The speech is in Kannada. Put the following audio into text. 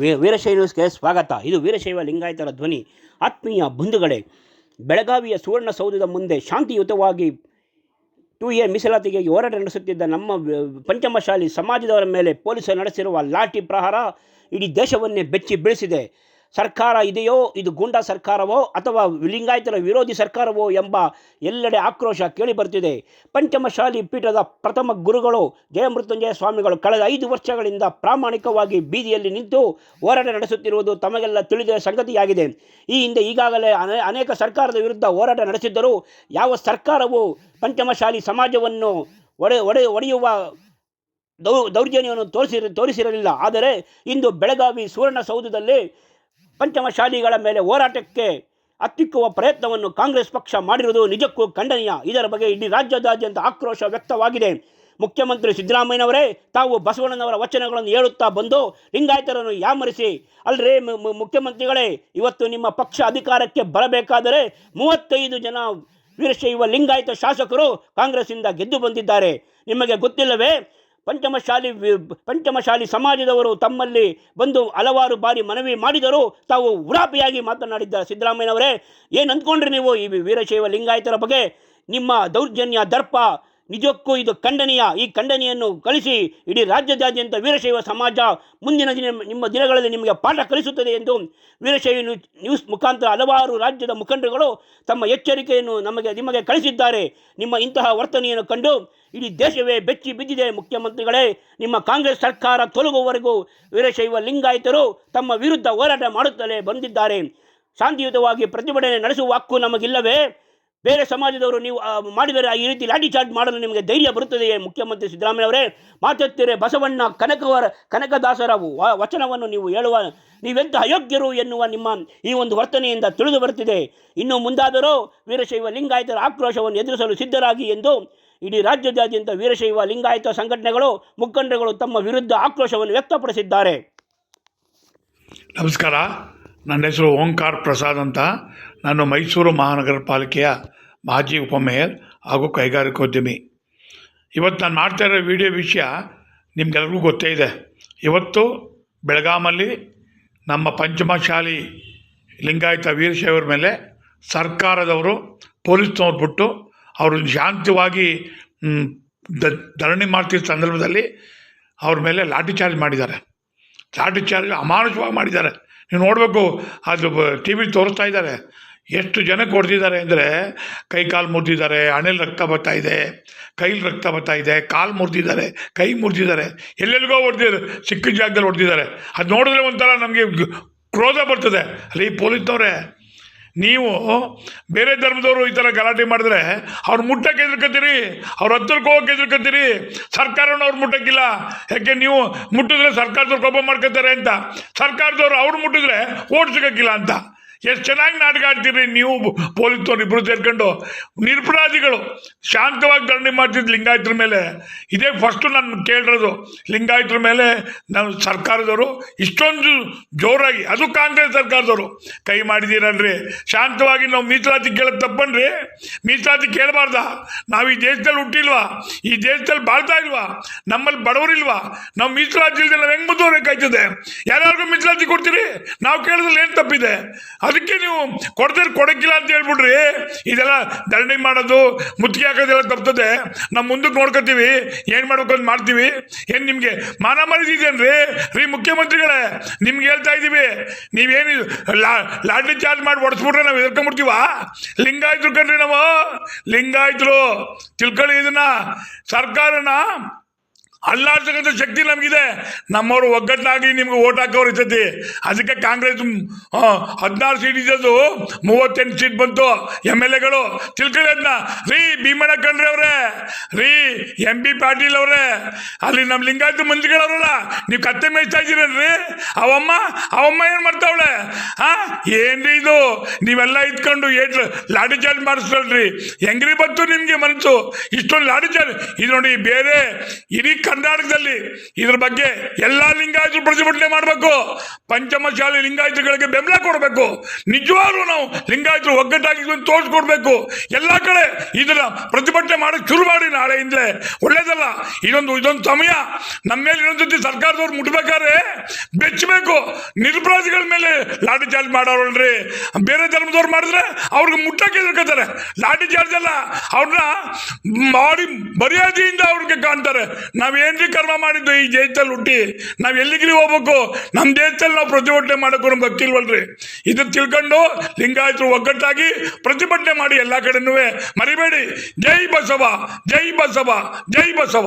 ವೀ- ನ್ಯೂಸ್ಗೆ ಸ್ವಾಗತ. ಇದು ವೀರಶೈವ ಲಿಂಗಾಯತರ ಧ್ವನಿ. ಆತ್ಮೀಯ ಬಂಧುಗಳೇ, ಬೆಳಗಾವಿಯ ಸುವರ್ಣಸೌಧದ ಮುಂದೆ ಶಾಂತಿಯುತವಾಗಿ ಟು ಎ ಮೀಸಲಾತಿಗೆ ಹೋರಾಟ ನಡೆಸುತ್ತಿದ್ದ ನಮ್ಮ ಪಂಚಮಶಾಲಿ ಸಮಾಜದವರ ಮೇಲೆ ಪೊಲೀಸರು ನಡೆಸಿರುವ ಲಾಠಿ ಪ್ರಹಾರ ಇಡೀ ದೇಶವನ್ನೇ ಬೆಚ್ಚಿ ಬೀಳಿಸಿದೆ. ಸರ್ಕಾರ ಇದೆಯೋ, ಇದು ಗೂಂಡಾ ಸರ್ಕಾರವೋ, ಅಥವಾ ಲಿಂಗಾಯತರ ವಿರೋಧಿ ಸರ್ಕಾರವೋ ಎಂಬ ಎಲ್ಲೆಡೆ ಆಕ್ರೋಶ ಕೇಳಿಬರುತ್ತಿದೆ ಪಂಚಮಶಾಲಿ ಪೀಠದ ಪ್ರಥಮ ಗುರುಗಳು ಜಯಮೃತ್ಯುಂಜಯ ಸ್ವಾಮಿಗಳು ಕಳೆದ ಐದು ವರ್ಷಗಳಿಂದ ಪ್ರಾಮಾಣಿಕವಾಗಿ ಬೀದಿಯಲ್ಲಿ ನಿಂತು ಹೋರಾಟ ನಡೆಸುತ್ತಿರುವುದು ತಮಗೆಲ್ಲ ತಿಳಿದ ಸಂಗತಿಯಾಗಿದೆ. ಈ ಹಿಂದೆ ಈಗಾಗಲೇ ಅನೇ, ಅನೇಕ ಸರ್ಕಾರದ ವಿರುದ್ಧ ಹೋರಾಟ ನಡೆಸಿದ್ದರೂ ಯಾವ ಸರ್ಕಾರವು ಪಂಚಮಶಾಲಿ ಸಮಾಜವನ್ನು ಒಡೆ ಒಡೆ, ಒಡೆಯುವ ದೌ, ದೌರ್ಜನ್ಯವನ್ನು ತೋರಿಸಿರ ತೋರಿಸಿರಲಿಲ್ಲ. ಆದರೆ ಇಂದು ಬೆಳಗಾವಿ ಸುವರ್ಣಸೌಧದಲ್ಲಿ ಪಂಚಮಶಾಲಿಗಳ ಮೇಲೆ ಹೋರಾಟಕ್ಕೆ ಹತ್ತಿಕ್ಕುವ ಪ್ರಯತ್ನವನ್ನು ಕಾಂಗ್ರೆಸ್ ಪಕ್ಷ ಮಾಡಿರುವುದು ನಿಜಕ್ಕೂ ಖಂಡನೀಯ. ಇದರ ಬಗ್ಗೆ ಇಡೀ ರಾಜ್ಯದಾದ್ಯಂತ ಆಕ್ರೋಶ ವ್ಯಕ್ತವಾಗಿದೆ. ಮುಖ್ಯಮಂತ್ರಿ ಸಿದ್ದರಾಮಯ್ಯನವರೇ, ತಾವು ಬಸವಣ್ಣನವರ ವಚನಗಳನ್ನು ಹೇಳುತ್ತಾ ಬಂದು ಲಿಂಗಾಯತರನ್ನು ಯಾಮರಿಸಿ. ಮು- ಮುಖ್ಯಮಂತ್ರಿಗಳೇ, ಇವತ್ತು ನಿಮ್ಮ ಪಕ್ಷ ಅಧಿಕಾರಕ್ಕೆ ಬರಬೇಕಾದರೆ ಮೂವತ್ತೈದು ಜನ ವೀರಶೈವ ಲಿಂಗಾಯತ ಶಾಸಕರು ಕಾಂಗ್ರೆಸ್ಸಿಂದ ಗೆದ್ದು ಬಂದಿದ್ದಾರೆ. ನಿಮಗೆ ಗೊತ್ತಿಲ್ಲವೇ ಪಂಚಮಶಾಲಿ ಪಂಚಮಶಾಲಿ ಸಮಾಜದವರು ತಮ್ಮಲ್ಲಿ ಬಂದು ಹಲವಾರು ಬಾರಿ ಮನವಿ ಮಾಡಿದರೂ ತಾವು ಉಡಾಪಿಯಾಗಿ ಮಾತನಾಡಿದ್ದಾರೆ ಸಿದ್ದರಾಮಯ್ಯನವರೇ, ಏನು ಅಂದ್ಕೊಂಡ್ರಿ ನೀವು ಈ ವೀರಶೈವ ಲಿಂಗಾಯತರ ಬಗ್ಗೆ? ನಿಮ್ಮ ದೌರ್ಜನ್ಯ ದರ್ಪ ನಿಜಕ್ಕೂ ಇದು ಖಂಡನೀಯ. ಈ ಖಂಡನೆಯನ್ನು ಕಳಿಸಿ ಇಡೀ ರಾಜ್ಯದಾದ್ಯಂತ ವೀರಶೈವ ಸಮಾಜ ಮುಂದಿನ ದಿನ ನಿಮ್ಮ ದಿನಗಳಲ್ಲಿ ನಿಮಗೆ ಪಾಠ ಕಲಿಸುತ್ತದೆ ಎಂದು ವೀರಶೈವ ನ್ಯೂಸ್ ಮುಖಾಂತರ ಹಲವಾರು ರಾಜ್ಯದ ಮುಖಂಡರುಗಳು ತಮ್ಮ ಎಚ್ಚರಿಕೆಯನ್ನು ನಮಗೆ, ನಿಮಗೆ ಕಳಿಸಿದ್ದಾರೆ. ನಿಮ್ಮ ಇಂತಹ ವರ್ತನೆಯನ್ನು ಕಂಡು ಇಡೀ ದೇಶವೇ ಬೆಚ್ಚಿ ಬಿದ್ದಿದೆ. ಮುಖ್ಯಮಂತ್ರಿಗಳೇ, ನಿಮ್ಮ ಕಾಂಗ್ರೆಸ್ ಸರ್ಕಾರ ತೊಲಗುವವರೆಗೂ ವೀರಶೈವ ಲಿಂಗಾಯತರು ತಮ್ಮ ವಿರುದ್ಧ ಹೋರಾಟ ಮಾಡುತ್ತಲೇ ಬಂದಿದ್ದಾರೆ. ಶಾಂತಿಯುತವಾಗಿ ಪ್ರತಿಭಟನೆ ನಡೆಸುವ ಹಕ್ಕು ನಮಗಿಲ್ಲವೇ? ಬೇರೆ ಸಮಾಜದವರು ನೀವು ಮಾಡಿದರೆ ಈ ರೀತಿ ಲಾಠಿ ಚಾರ್ಜ್ ಮಾಡಲು ನಿಮಗೆ ಧೈರ್ಯ ಬರುತ್ತದೆಯೇ ಮುಖ್ಯಮಂತ್ರಿ ಸಿದ್ದರಾಮಯ್ಯವರೇ. ಮಾತಾಡ್ತೀರಿ ಬಸವಣ್ಣ ಕನಕವರ ಕನಕದಾಸರ ವಚನವನ್ನು ನೀವು ಹೇಳುವ, ನೀವೆಂಥ ಅಯೋಗ್ಯರು ಎನ್ನುವ ನಿಮ್ಮ ಈ ಒಂದು ವರ್ತನೆಯಿಂದ ತಿಳಿದು ಬರುತ್ತಿದೆ. ಇನ್ನು ಮುಂದಾದರೂ ವೀರಶೈವ ಲಿಂಗಾಯತರ ಆಕ್ರೋಶವನ್ನು ಎದುರಿಸಲು ಸಿದ್ಧರಾಗಿ ಎಂದು ಇಡೀ ರಾಜ್ಯದಾದ್ಯಂತ ವೀರಶೈವ ಲಿಂಗಾಯತ ಸಂಘಟನೆಗಳು, ಮುಖಂಡರುಗಳು ತಮ್ಮ ವಿರುದ್ಧ ಆಕ್ರೋಶವನ್ನು ವ್ಯಕ್ತಪಡಿಸಿದ್ದಾರೆ. ನಮಸ್ಕಾರ. ನನ್ನ ಹೆಸರು ಓಂಕಾರ ಪ್ರಸಾದ್ ಅಂತ. ನಾನು ಮೈಸೂರು ಮಹಾನಗರ ಪಾಲಿಕೆಯ ಮಾಜಿ ಉಪಮೇಯರ್ ಹಾಗೂ ಕೈಗಾರಿಕೋದ್ಯಮಿ. ಇವತ್ತು ನಾನು ಮಾಡ್ತಾ ಇರೋ ವಿಡಿಯೋ ವಿಷಯ ನಿಮ್ಗೆಲ್ಲರಿಗೂ ಗೊತ್ತೇ ಇದೆ. ಇವತ್ತು ಬೆಳಗಾಮಲ್ಲಿ ನಮ್ಮ ಪಂಚಮಶಾಲಿ ಲಿಂಗಾಯತ ವೀರಶೈವರ ಮೇಲೆ ಸರ್ಕಾರದವರು ಪೊಲೀಸ್ನವ್ರು ಬಿಟ್ಟು ಅವರು ಶಾಂತವಾಗಿ ದ- ಧರಣಿ ಮಾಡ್ತಿದ್ದ ಸಂದರ್ಭದಲ್ಲಿ ಅವ್ರ ಮೇಲೆ ಲಾಠಿ ಚಾರ್ಜ್ ಮಾಡಿದ್ದಾರೆ. ಲಾಠಿ ಚಾರ್ಜ್ ಅಮಾನುಷವಾಗಿ ಮಾಡಿದ್ದಾರೆ. ನೀವು ನೋಡಬೇಕು, ಅದು ಟಿ ವಿ ತೋರಿಸ್ತಾ ಇದ್ದಾರೆ. ಎಷ್ಟು ಜನಕ್ಕೆ ಹೊಡೆದಿದ್ದಾರೆ ಅಂದರೆ ಕೈ ಕಾಲು ಮುರಿದಿದ್ದಾರೆ ಹಣೆಯಲ್ಲಿ ರಕ್ತ ಬರ್ತಾ ಇದೆ, ಕೈಲಿ ರಕ್ತ ಬರ್ತಾ ಇದೆ, ಕಾಲು ಮುರಿದಿದ್ದಾರೆ, ಕೈ ಮುರಿದಿದ್ದಾರೆ, ಎಲ್ಲೆಲ್ಲಿಗೋ ಹೊಡೆದಿದ್ದಾರೆ ಸಿಕ್ಕ ಜಾಗದಲ್ಲಿ ಹೊಡೆದಿದ್ದಾರೆ. ಅದು ನೋಡಿದ್ರೆ ಒಂಥರ ನಮಗೆ ಕ್ರೋಧ ಬರ್ತದೆ. ಅಲ್ಲಿ ಪೊಲೀಸ್ನವರೇ, ನೀವು ಬೇರೆ ಧರ್ಮದವರು ಈ ಥರ ಗಲಾಟೆ ಮಾಡಿದ್ರೆ ಅವ್ರು ಮುಟ್ಟಕ್ಕೆ ಎದುರ್ಕೊತೀರಿ ಅವ್ರ ಹತ್ತಿರಕ್ಕೆ ಹೋಗಕ್ಕೆ ಎದುರ್ಕೊತೀರಿ ಸರ್ಕಾರನ ಅವ್ರು ಮುಟ್ಟಕ್ಕಿಲ್ಲ. ಯಾಕೆ ನೀವು ಮುಟ್ಟಿದ್ರೆ ಸರ್ಕಾರದವ್ರು ಕೋಪ ಮಾಡ್ಕೋತಾರೆ ಅಂತ. ಸರ್ಕಾರದವ್ರು ಅವ್ರು ಮುಟ್ಟಿದ್ರೆ ಓಟ್ ಅಂತ. ಎಷ್ಟು ಚೆನ್ನಾಗಿ ನಾಟಕ ಆಡ್ತೀರಿ ನೀವು ಪೊಲೀಸ್ನವ್ರು ಇಬ್ಬರು ಸೇರ್ಕೊಂಡು? ನಿರಪರಾಧಿಗಳು, ಶಾಂತವಾಗಿ ಧರಣಿ ಮಾಡ್ತಿದ್ದು ಲಿಂಗಾಯತರ ಮೇಲೆ. ಇದೇ ಫಸ್ಟು ನಾನು ಕೇಳಿರೋದು. ಲಿಂಗಾಯತರ ಮೇಲೆ ನಾನು ಸರ್ಕಾರದವರು, ಇಷ್ಟೊಂದು ಜೋರಾಗಿ, ಅದು ಕಾಂಗ್ರೆಸ್ ಸರ್ಕಾರದವರು. ಕೈ ಮಾಡಿದ್ದೀರಲ್ರಿ ಶಾಂತವಾಗಿ ನಾವು ಮೀಸಲಾತಿ ಕೇಳೋದು ತಪ್ಪನ್ರಿ. ಮೀಸಲಾತಿ ಕೇಳಬಾರ್ದ. ನಾವು ಈ ದೇಶದಲ್ಲಿ ಹುಟ್ಟಿಲ್ವಾ? ಈ ದೇಶದಲ್ಲಿ ಬಾಳ್ತಾ ಇಲ್ವಾ? ನಮ್ಮಲ್ಲಿ ಬಡವರಿಲ್ವಾ? ನಾವು ಮೀಸಲಾತಿ ಇಲ್ಲದೆ ನಾವು ಹೆಂಗೆ ಮುಂದುವರೆಕಾಯ್ತದೆ ಯಾರ್ಯಾರಿಗೂ ಮೀಸಲಾತಿ ಕೊಡ್ತೀರಿ? ನಾವು ಕೇಳಿದ್ರೆ ಏನು ತಪ್ಪಿದೆ? ಅದಕ್ಕೆ ನೀವು ಕೊಡ್ತಾರೆ ಕೊಡಕ್ಕಿಲ್ಲ ಅಂತ ಹೇಳ್ಬಿಡ್ರಿ. ಇದೆಲ್ಲ ಧರಣಿ ಮಾಡೋದು, ಮುತ್ತಿಗೆ ಹಾಕೋದೆಲ್ಲ ತಪ್ತದೆ. ನಾವು ಮುಂದಕ್ಕೆ ನೋಡ್ಕೋತೀವಿ, ಏನು ಮಾಡ್ಬೇಕು ಅಂತ ಮಾಡ್ತೀವಿ. ಏನು ನಿಮಗೆ ಮಾನ ಮರಿದಿದ್ದೇನ್ರಿ ರೀ ಮುಖ್ಯಮಂತ್ರಿಗಳೇ, ನಿಮ್ಗೆ ಹೇಳ್ತಾ ಇದ್ದೀವಿ ನೀವೇನು ಲಾ, ಲಾಠಿ ಚಾರ್ಜ್ ಮಾಡಿ ಹೊಡೆಸ್ಬಿಟ್ರೆ ನಾವು ಎದ್ಕೊಂಡ್ಬಿಡ್ತೀವ ಲಿಂಗಾಯತರು ಕಣ್ರಿ ನಾವು. ಲಿಂಗಾಯತರು, ತಿಳ್ಕೊಳ್ಳಿ ಇದನ್ನ. ಸರ್ಕಾರನ ಅಲ್ಲಾಡ್ತಕ್ಕಂಥ ಶಕ್ತಿ ನಮಗಿದೆ. ನಮ್ಮವರು ಒಗ್ಗಟ್ಟಾಗಿ ನಿಮ್ಗೆ ಓಟ್ ಹಾಕೋರು ಇರ್ತೈತಿ ಅದಕ್ಕೆ ಕಾಂಗ್ರೆಸ್ ಹದಿನಾರು ಸೀಟ್ ಇದ್ದದ್ದು ಮೂವತ್ತೆಂಟು ಸೀಟ್ ಬಂತು. ಎಂ ಎಲ್ ಎಗಳು, ತಿಳ್ಕೊಳ್ಳಿ ಅದನ್ನ ರೀ, ಭೀಮಣ್ಣ ಕಣ್ರಿ ಅವರೇ. ರೀ, ಎಂ ಬಿ ಪಾಟೀಲ್ ಅವರೇ. ಅಲ್ಲಿ ನಮ್ಮ ಲಿಂಗಾಯತ ಮಂತ್ರಿಗಳವ್ರಲ್ಲ, ನೀವು ಕತ್ತೆ ಮೇಯ್ತಾ ಇದ್ದೀರಲ್ರಿ ಅವಮ್ಮ ಅವಮ್ಮ ಏನು ಮಾಡ್ತಾವಳೆ? ಹಾ ಏನ್ರಿ ಇದು? ನೀವೆಲ್ಲ ಇದ್ಕೊಂಡು ಏಟ್ ಲಾಡಿ ಚಾರ್ಜ್ ಮಾಡಿಸ್ಕೊಳ್ರಿ. ಹೆಂಗ್ರಿ ಬಂತು ನಿಮಗೆ ಮನಸ್ಸು ಇಷ್ಟೊಂದು ಲಾಡಿ ಚಾರ್ಜ್ ಇದು ನೋಡಿ ಬೇರೆ, ಇಡೀ ಕರ್ನಾಟಕದಲ್ಲಿ ಇದ್ರ ಬಗ್ಗೆ ಎಲ್ಲಾ ಲಿಂಗಾಯತರು ಪ್ರತಿಭಟನೆ ಮಾಡಬೇಕು. ಪಂಚಮಶಾಲಿ ಲಿಂಗಾಯತಗಳಿಗೆ ಬೆಂಬಲ ಕೊಡಬೇಕು. ನಿಜವಾಗ್ಲೂ ನಾವು ಲಿಂಗಾಯತರು ಒಗ್ಗಟ್ಟಾಗಿ ತೋರಿಸ್ಕೊಡ್ಬೇಕು. ಎಲ್ಲ ಕಡೆ ಇದನ್ನ ಪ್ರತಿಭಟನೆ ಮಾಡಕ್ ಶುರು ಮಾಡಿ ನಾಳೆಯಿಂದಲೇ. ಒಳ್ಳೇದಲ್ಲ. ಇದೊಂದು ಇದೊಂದು ಸಮಯ. ನಮ್ಮ ಮೇಲೆ ಇನ್ನೊಂದು ಜೊತೆ ಸರ್ಕಾರದವ್ರು ಮುಟ್ಬೇಕಾದ್ರೆ ಬೆಚ್ಚಬೇಕು. ನಿರಪರಾಧಿಗಳ ಮೇಲೆ ಲಾಠಿ ಚಾರ್ಜ್ ಮಾಡೋರಲ್ರಿ. ಬೇರೆ ಧರ್ಮದವ್ರು ಮಾಡಿದ್ರೆ ಅವ್ರಿಗೆ ಮುಟ್ಟಕ್ಕೆ ಹೆದರ್ಕೋತಾರೆ ಲಾಠಿ ಚಾರ್ಜ್ ಅಲ್ಲ. ಅವ್ರನ್ನ ಮಾಡಿ ಮರ್ಯಾದೆಯಿಂದ ಅವ್ರಿಗೆ ಕಾಣ್ತಾರೆ. ನಾವೇನ್ರಿ ಕರ್ಮ ಮಾಡಿದ್ದು ಈ ದೇಶದಲ್ಲಿ ಹುಟ್ಟಿ, ನಾವು ಎಲ್ಲಿಗ್ರಿ ಹೋಗ್ಬೇಕು? ನಮ್ಮ ದೇಶದಲ್ಲಿ ನಾವು ಪ್ರತಿಭಟನೆ ಮಾಡೋಕ್ಕೂ ನಮ್ಗೆ ಗೊತ್ತಿಲ್ವಲ್ರಿ? ಇದನ್ನ ತಿಳ್ಕೊಂಡು ಲಿಂಗಾಯತರು ಒಗ್ಗಟ್ಟಾಗಿ ಪ್ರತಿಭಟನೆ ಮಾಡಿ ಎಲ್ಲ ಕಡೆನೂ ಮರಿಬೇಡಿ. ಜೈ ಬಸವ ಜೈ ಬಸವ ಜೈ ಬಸವ.